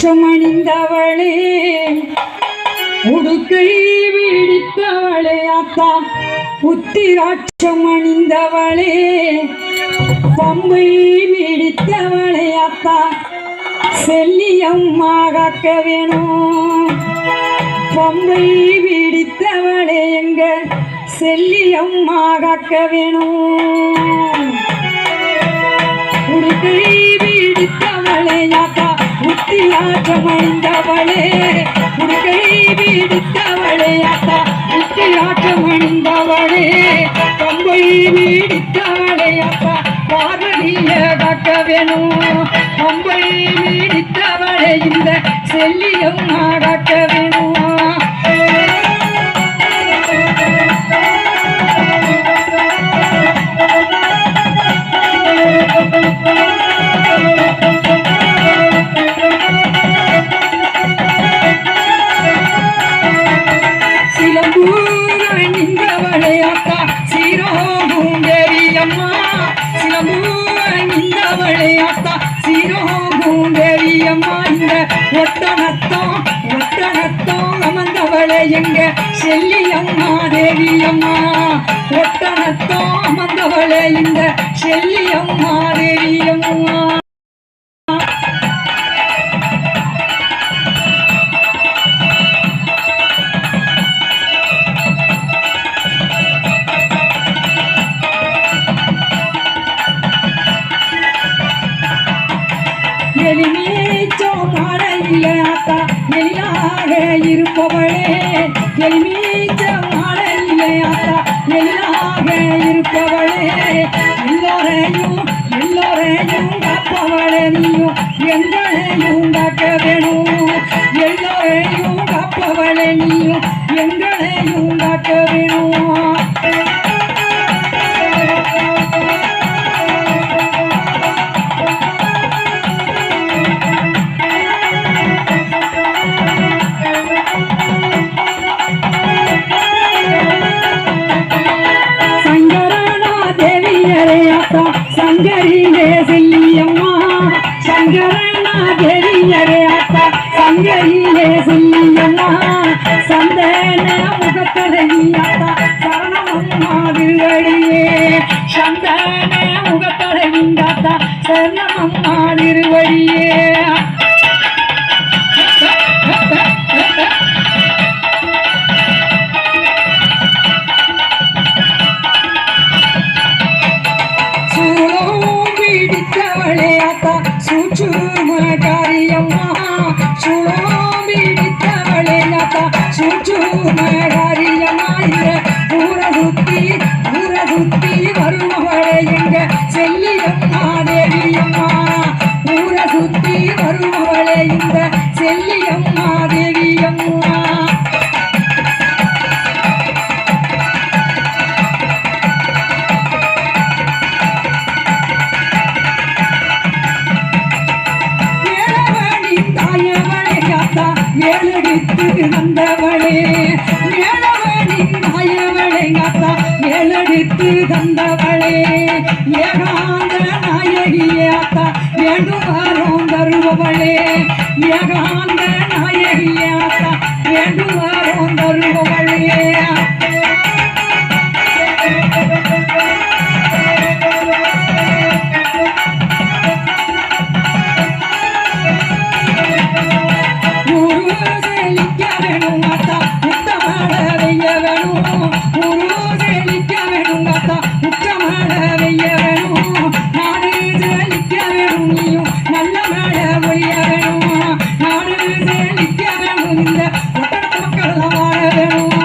உத்திராட்சம் அணிந்தவளே உடுக்கை வீடித்தவளே அத்தா உத்திராட்சம் அணிந்தவளே பம்பை வீடித்தவளே அத்தா செல்லியம்மா காக்க வேணும் பம்பை வீடித்தவளே எங்க செல்லியம்மா காக்க வேணும் உடுக்கை உத்தியாற்றம் அணிந்தவளே உடுக்கை வீடித்தவளே யாத்தா உத்தியாற்றம் அணிந்தவளே கம்பை வீடித்தவளே அப்பா பாரதிய காக்க வேணும் கம்பை வீடித்தவளே இந்த செல்லியம் காக்க வேணும் எங்க செல்லியம்மா தேவியம்மா ஒட்டனத்தோ அமர்ந்தவளே இந்த செல்லியம்மா எளிமீச்சோ மாலையில அத்தா எளிதாக இருப்பவளே. எளிமீச்சோ மாலையில அத்தா எளிதாக இருப்பவளே. எல்லோரையும் எல்லோரையும் காப்பவளே நீயும் எங்களையும் காக்க வேணும் எல்லோரையும் காப்பவளே நீயும் எங்களையும் காக்க வேணும் señores. காத்தா ஏழடித்து வந்தவளே ஏழவழி தாயவளே காத்தா ஏழடித்து தந்தவளே. ஏகாந்த நாயகியாத்தா வேண்டுவாரோம் தருபவளே ஏகாந்த eu